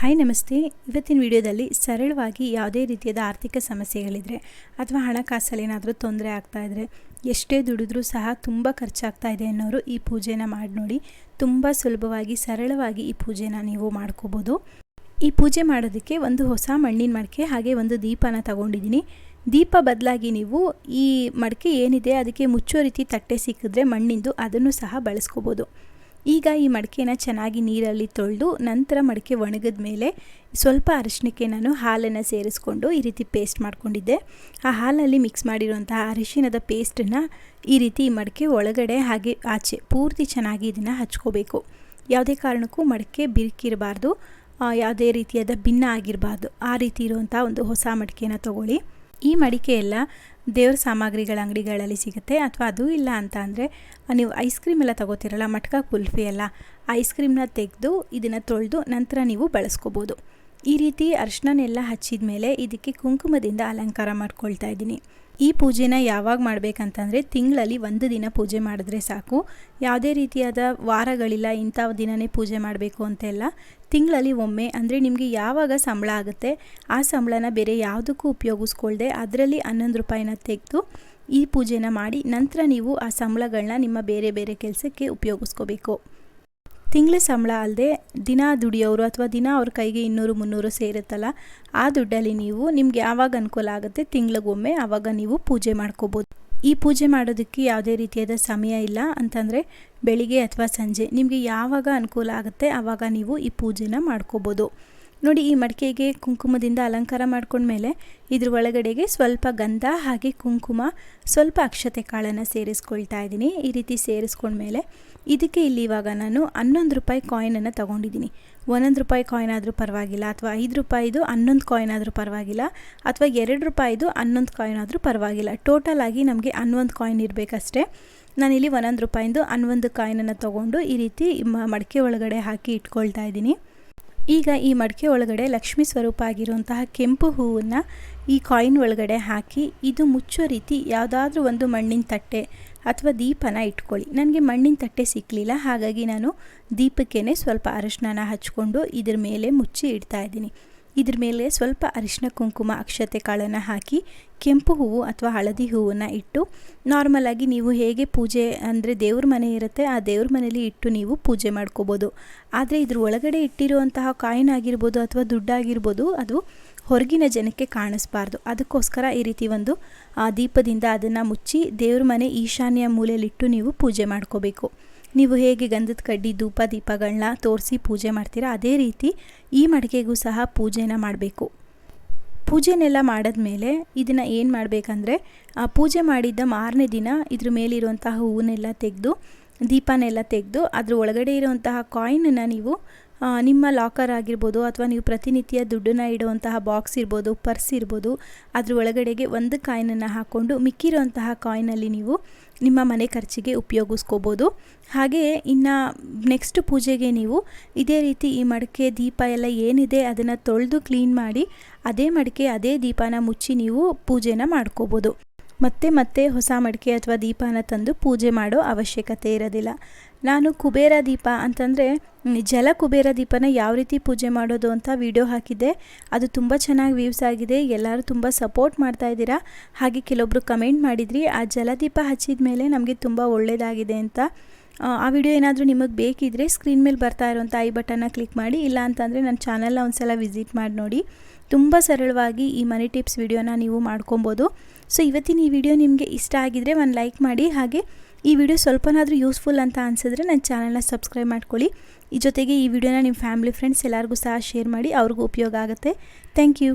Hi, ನಮಸ್ತೆ. ಇವತ್ತಿನ ವಿಡಿಯೋದಲ್ಲಿ ಸರಳವಾಗಿ ಯಾವುದೇ ರೀತಿಯಾದ ಆರ್ಥಿಕ ಸಮಸ್ಯೆಗಳಿದ್ರೆ ಅಥವಾ ಹಣಕಾಸಲ್ಲಿ ಏನಾದರೂ ತೊಂದರೆ ಆಗ್ತಾ ಇದ್ದರೆ ಎಷ್ಟೇ ದುಡಿದ್ರೂ ಸಹ ತುಂಬ ಖರ್ಚಾಗ್ತಾ ಇದೆ ಅನ್ನೋರು ಈ ಪೂಜೆನ ಮಾಡಿ ನೋಡಿ. ತುಂಬ ಸುಲಭವಾಗಿ, ಸರಳವಾಗಿ ಈ ಪೂಜೆನ ನೀವು ಮಾಡ್ಕೋಬೋದು. ಈ ಪೂಜೆ ಮಾಡೋದಕ್ಕೆ ಒಂದು ಹೊಸ ಮಣ್ಣಿನ ಮಡಿಕೆ ಹಾಗೆ ಒಂದು ದೀಪನ ತಗೊಂಡಿದ್ದೀನಿ. ದೀಪ ಬದಲಾಗಿ ನೀವು ಈ ಮಡಿಕೆ ಏನಿದೆ ಅದಕ್ಕೆ ಮುಚ್ಚೋ ರೀತಿ ತಟ್ಟೆ ಸಿಕ್ಕಿದ್ರೆ ಮಣ್ಣಿಂದು ಅದನ್ನು ಸಹ ಬಳಸ್ಕೋಬೋದು. ಈಗ ಈ ಮಡಿಕೆನ ಚೆನ್ನಾಗಿ ನೀರಲ್ಲಿ ತೊಳೆದು ನಂತರ ಮಡಿಕೆ ಒಣಗಿದ ಮೇಲೆ ಸ್ವಲ್ಪ ಅರಿಶಿನಕ್ಕೆ ನಾನು ಹಾಲನ್ನು ಸೇರಿಸ್ಕೊಂಡು ಈ ರೀತಿ ಪೇಸ್ಟ್ ಮಾಡ್ಕೊಂಡಿದ್ದೆ. ಆ ಹಾಲಲ್ಲಿ ಮಿಕ್ಸ್ ಮಾಡಿರುವಂತಹ ಅರಿಶಿಣದ ಪೇಸ್ಟನ್ನು ಈ ರೀತಿ ಈ ಮಡಿಕೆ ಒಳಗಡೆ ಹಾಗೆ ಆಚೆ ಪೂರ್ತಿ ಚೆನ್ನಾಗಿ ಇದನ್ನು ಹಚ್ಕೋಬೇಕು. ಯಾವುದೇ ಕಾರಣಕ್ಕೂ ಮಡಿಕೆ ಬಿರುಕಿರಬಾರ್ದು. ಯಾವುದೇ ರೀತಿಯಾದ ಭಿನ್ನ ಆಗಿರಬಾರ್ದು. ಆ ರೀತಿ ಇರುವಂಥ ಒಂದು ಹೊಸ ಮಡಿಕೆನ ತಗೊಳ್ಳಿ. ಈ ಮಡಿಕೆ ಎಲ್ಲ ದೇವ್ರ ಸಾಮಗ್ರಿಗಳ ಅಂಗಡಿಗಳಲ್ಲಿ ಸಿಗುತ್ತೆ ಅಥವಾ ಅದು ಇಲ್ಲ ಅಂತ ಅಂದರೆ ನೀವು ಐಸ್ ಕ್ರೀಮ್ ಎಲ್ಲ ತಗೋತಿರಲ್ಲ, ಮಟ್ಕ ಕುಲ್ಫಿ ಎಲ್ಲ ಐಸ್ ಕ್ರೀಮ್ನ ತೆಗೆದು ಇದನ್ನು ತೊಳೆದು ನಂತರ ನೀವು ಬಳಸ್ಕೋಬೋದು. ಈ ರೀತಿ ಅರ್ಶನನೆಲ್ಲ ಹಚ್ಚಿದ ಮೇಲೆ ಇದಕ್ಕೆ ಕುಂಕುಮದಿಂದ ಅಲಂಕಾರ ಮಾಡ್ಕೊಳ್ತಾ ಇದ್ದೀನಿ. ಈ ಪೂಜೆನ ಯಾವಾಗ ಮಾಡಬೇಕಂತಂದರೆ ತಿಂಗಳಲ್ಲಿ ಒಂದು ದಿನ ಪೂಜೆ ಮಾಡಿದ್ರೆ ಸಾಕು. ಯಾವುದೇ ರೀತಿಯಾದ ವಾರಗಳಿಲ್ಲ, ಇಂಥ ದಿನವೇ ಪೂಜೆ ಮಾಡಬೇಕು ಅಂತೆಲ್ಲ ತಿಂಗಳಲ್ಲಿ ಒಮ್ಮೆ, ಅಂದರೆ ನಿಮಗೆ ಯಾವಾಗ ಸಂಬಳ ಆಗುತ್ತೆ, ಆ ಸಂಬಳನ ಬೇರೆ ಯಾವುದಕ್ಕೂ ಉಪಯೋಗಿಸ್ಕೊಳ್ದೆ ಅದರಲ್ಲಿ ಹನ್ನೊಂದು ರೂಪಾಯಿನ ತೆಗೆದು ಈ ಪೂಜೆನ ಮಾಡಿ ನಂತರ ನೀವು ಆ ಸಂಬಳಗಳನ್ನ ನಿಮ್ಮ ಬೇರೆ ಬೇರೆ ಕೆಲಸಕ್ಕೆ ಉಪಯೋಗಿಸ್ಕೋಬೇಕು. ತಿಂಗಳ ಸಂಬಳ ಅಲ್ಲದೆ ದಿನ ದುಡಿಯೋರು ಅಥವಾ ದಿನ ಅವ್ರ ಕೈಗೆ ಇನ್ನೂರು, ಮುನ್ನೂರು ಸೇರುತ್ತಲ್ಲ, ಆ ದುಡ್ಡಲ್ಲಿ ನೀವು ನಿಮ್ಗೆ ಯಾವಾಗ ಅನುಕೂಲ ಆಗುತ್ತೆ ತಿಂಗಳಿಗೊಮ್ಮೆ ಆವಾಗ ನೀವು ಪೂಜೆ ಮಾಡ್ಕೋಬೋದು. ಈ ಪೂಜೆ ಮಾಡೋದಕ್ಕೆ ಯಾವುದೇ ರೀತಿಯಾದ ಸಮಯ ಇಲ್ಲ ಅಂತಂದರೆ ಬೆಳಿಗ್ಗೆ ಅಥವಾ ಸಂಜೆ ನಿಮಗೆ ಯಾವಾಗ ಅನುಕೂಲ ಆಗುತ್ತೆ ಆವಾಗ ನೀವು ಈ ಪೂಜೆನ ಮಾಡ್ಕೋಬೋದು. ನೋಡಿ ಈ ಮಡಿಕೆಗೆ ಕುಂಕುಮದಿಂದ ಅಲಂಕಾರ ಮಾಡ್ಕೊಂಡ್ಮೇಲೆ ಇದ್ರ ಒಳಗಡೆಗೆ ಸ್ವಲ್ಪ ಗಂಧ ಹಾಗೆ ಕುಂಕುಮ, ಸ್ವಲ್ಪ ಅಕ್ಷತೆ ಕಾಳನ್ನು ಸೇರಿಸ್ಕೊಳ್ತಾ ಇದ್ದೀನಿ. ಈ ರೀತಿ ಸೇರಿಸ್ಕೊಂಡ್ಮೇಲೆ ಇದಕ್ಕೆ ಇಲ್ಲಿ ಇವಾಗ ನಾನು ಹನ್ನೊಂದು ರೂಪಾಯಿ ಕಾಯಿನನ್ನು ತೊಗೊಂಡಿದ್ದೀನಿ. ಒಂದೊಂದು ರೂಪಾಯಿ ಕಾಯಿನ್ ಆದರೂ ಪರವಾಗಿಲ್ಲ, ಅಥವಾ ಐದು ರೂಪಾಯಿದು ಹನ್ನೊಂದು ಕಾಯಿನ್ ಆದರೂ ಪರವಾಗಿಲ್ಲ, ಅಥವಾ ಎರಡು ರೂಪಾಯಿದು ಹನ್ನೊಂದು ಕಾಯಿನ್ ಆದರೂ ಪರವಾಗಿಲ್ಲ. ಟೋಟಲ್ ಆಗಿ ನಮಗೆ ಹನ್ನೊಂದು ಕಾಯಿನ್ ಇರಬೇಕಷ್ಟೇ. ನಾನಿಲ್ಲಿ ಒಂದೊಂದು ರೂಪಾಯಿಂದು ಹನ್ನೊಂದು ಕಾಯಿನನ್ನು ತೊಗೊಂಡು ಈ ರೀತಿ ಮಡಿಕೆ ಒಳಗಡೆ ಹಾಕಿ ಇಟ್ಕೊಳ್ತಾ ಇದ್ದೀನಿ. ಈಗ ಈ ಮಡಿಕೆ ಒಳಗಡೆ ಲಕ್ಷ್ಮಿ ಸ್ವರೂಪ ಆಗಿರುವಂತಹ ಕೆಂಪು ಹೂವನ್ನು ಈ ಕಾಯಿನ್ ಒಳಗಡೆ ಹಾಕಿ ಇದು ಮುಚ್ಚೋ ರೀತಿ ಯಾವುದಾದ್ರೂ ಒಂದು ಮಣ್ಣಿನ ತಟ್ಟೆ ಅಥವಾ ದೀಪನ ಇಟ್ಕೊಳ್ಳಿ. ನನಗೆ ಮಣ್ಣಿನ ತಟ್ಟೆ ಸಿಕ್ಕಲಿಲ್ಲ ಹಾಗಾಗಿ ನಾನು ದೀಪಕ್ಕೇ ಸ್ವಲ್ಪ ಅರಶಿನ ಹಚ್ಕೊಂಡು ಇದ್ರ ಮೇಲೆ ಮುಚ್ಚಿ ಇಡ್ತಾ ಇದ್ದೀನಿ. ಇದ್ರ ಮೇಲೆ ಸ್ವಲ್ಪ ಅರಿಶಿನ ಕುಂಕುಮ ಅಕ್ಷತೆ ಕಾಳನ್ನು ಹಾಕಿ ಕೆಂಪು ಹೂವು ಅಥವಾ ಹಳದಿ ಹೂವನ್ನು ಇಟ್ಟು ನಾರ್ಮಲಾಗಿ ನೀವು ಹೇಗೆ ಪೂಜೆ ಅಂದರೆ ದೇವ್ರ ಮನೆ ಇರುತ್ತೆ ಆ ದೇವ್ರ ಮನೇಲಿ ಇಟ್ಟು ನೀವು ಪೂಜೆ ಮಾಡ್ಕೋಬೋದು. ಆದರೆ ಇದ್ರ ಒಳಗಡೆ ಇಟ್ಟಿರುವಂತಹ ಕಾಯಿನ್ ಆಗಿರ್ಬೋದು ಅಥವಾ ದುಡ್ಡಾಗಿರ್ಬೋದು ಅದು ಹೊರಗಿನ ಜನಕ್ಕೆ ಕಾಣಿಸ್ಬಾರ್ದು. ಅದಕ್ಕೋಸ್ಕರ ಈ ರೀತಿ ಒಂದು ದೀಪದಿಂದ ಅದನ್ನು ಮುಚ್ಚಿ ದೇವ್ರ ಮನೆ ಈಶಾನ್ಯ ಮೂಲೆಯಲ್ಲಿಟ್ಟು ನೀವು ಪೂಜೆ ಮಾಡ್ಕೋಬೇಕು. ನೀವು ಹೇಗೆ ಗಂಧದ ಕಡ್ಡಿ, ಧೂಪ, ದೀಪಗಳನ್ನ ತೋರಿಸಿ ಪೂಜೆ ಮಾಡ್ತೀರಾ? ಅದೇ ರೀತಿ ಈ ಮಡಿಕೆಗೂ ಸಹ ಪೂಜೆನ ಮಾಡಬೇಕು. ಪೂಜೆನೆಲ್ಲ ಮಾಡಿದ್ಮೇಲೆ ಇದನ್ನು ಏನು ಮಾಡಬೇಕಂದ್ರೆ ಪೂಜೆ ಮಾಡಿದ್ದ ಮಾರನೇ ದಿನ ಇದ್ರ ಮೇಲಿರುವಂತಹ ಹೂವನ್ನೆಲ್ಲ ತೆಗೆದು, ದೀಪನೆಲ್ಲ ತೆಗೆದು, ಅದ್ರ ಒಳಗಡೆ ಇರುವಂತಹ ಕಾಯಿನನ್ನು ನೀವು ನಿಮ್ಮ ಲಾಕರ್ ಆಗಿರ್ಬೋದು ಅಥವಾ ನೀವು ಪ್ರತಿನಿತ್ಯ ದುಡ್ಡನ್ನ ಇಡುವಂತಹ ಬಾಕ್ಸ್ ಇರ್ಬೋದು ಪರ್ಸ್ ಇರ್ಬೋದು, ಅದ್ರ ಒಳಗಡೆಗೆ ಒಂದು ಕಾಯಿನನ್ನು ಹಾಕ್ಕೊಂಡು ಮಿಕ್ಕಿರುವಂತಹ ಕಾಯಿನಲ್ಲಿ ನೀವು ನಿಮ್ಮ ಮನೆ ಖರ್ಚಿಗೆ ಉಪಯೋಗಿಸ್ಕೋಬೋದು. ಹಾಗೆಯೇ ಇನ್ನು ನೆಕ್ಸ್ಟ್ ಪೂಜೆಗೆ ನೀವು ಇದೇ ರೀತಿ ಈ ಮಡಿಕೆ ದೀಪ ಎಲ್ಲ ಏನಿದೆ ಅದನ್ನು ತೊಳೆದು ಕ್ಲೀನ್ ಮಾಡಿ, ಅದೇ ಮಡಿಕೆ ಅದೇ ದೀಪನ ಮುಚ್ಚಿ ನೀವು ಪೂಜೆನ ಮಾಡ್ಕೋಬೋದು. ಮತ್ತೆ ಮತ್ತೆ ಹೊಸ ಮಡಿಕೆ ಅಥವಾ ದೀಪನ ತಂದು ಪೂಜೆ ಮಾಡೋ ಅವಶ್ಯಕತೆ ಇರೋದಿಲ್ಲ. ನಾನು ಕುಬೇರ ದೀಪ ಅಂತಂದರೆ, ಜಲ ಕುಬೇರ ದೀಪನ ಯಾವ ರೀತಿ ಪೂಜೆ ಮಾಡೋದು ಅಂತ ವಿಡಿಯೋ ಹಾಕಿದ್ದೆ. ಅದು ತುಂಬ ಚೆನ್ನಾಗಿ ವ್ಯೂಸ್ ಆಗಿದೆ. ಎಲ್ಲರೂ ತುಂಬ ಸಪೋರ್ಟ್ ಮಾಡ್ತಾ ಇದ್ದೀರಾ. ಹಾಗೆ ಕೆಲವೊಬ್ರು ಕಮೆಂಟ್ ಮಾಡಿದ್ರಿ, ಆ ಜಲದೀಪ ಹಚ್ಚಿದ ಮೇಲೆ ನಮಗೆ ತುಂಬ ಒಳ್ಳೆಯದಾಗಿದೆ ಅಂತ. ಆ ವಿಡಿಯೋ ಏನಾದರೂ ನಿಮಗೆ ಬೇಕಿದ್ದರೆ ಸ್ಕ್ರೀನ್ ಮೇಲೆ ಬರ್ತಾ ಇರೋಂಥ ಐ ಬಟನ್ನ ಕ್ಲಿಕ್ ಮಾಡಿ. ಇಲ್ಲ ಅಂತಂದರೆ ನನ್ನ ಚಾನಲ್ನ ಒಂದು ಸಲ ವಿಸಿಟ್ ಮಾಡಿ ನೋಡಿ. ತುಂಬ ಸರಳವಾಗಿ ಈ ಮನಿ ಟಿಪ್ಸ್ ವಿಡಿಯೋನ ನೀವು ಮಾಡ್ಕೊಬೋದು. ಸೊ ಇವತ್ತಿನ ಈ ವಿಡಿಯೋ ನಿಮಗೆ ಇಷ್ಟ ಆಗಿದರೆ ಒಂದು ಲೈಕ್ ಮಾಡಿ. ಹಾಗೆ ಈ ವಿಡಿಯೋ ಸ್ವಲ್ಪನಾದರೂ ಯೂಸ್ಫುಲ್ ಅಂತ ಅನಿಸಿದ್ರೆ ನನ್ನ ಚಾನಲ್ನ ಸಬ್ಸ್ಕ್ರೈಬ್ ಮಾಡ್ಕೊಳ್ಳಿ. ಈ ಜೊತೆಗೆ ಈ ವಿಡಿಯೋನ ನಿಮ್ಮ ಫ್ಯಾಮಿಲಿ, ಫ್ರೆಂಡ್ಸ್ ಎಲ್ಲರಿಗೂ ಸಹ ಶೇರ್ ಮಾಡಿ, ಅವ್ರಿಗೂ ಉಪಯೋಗ ಆಗುತ್ತೆ. Thank you.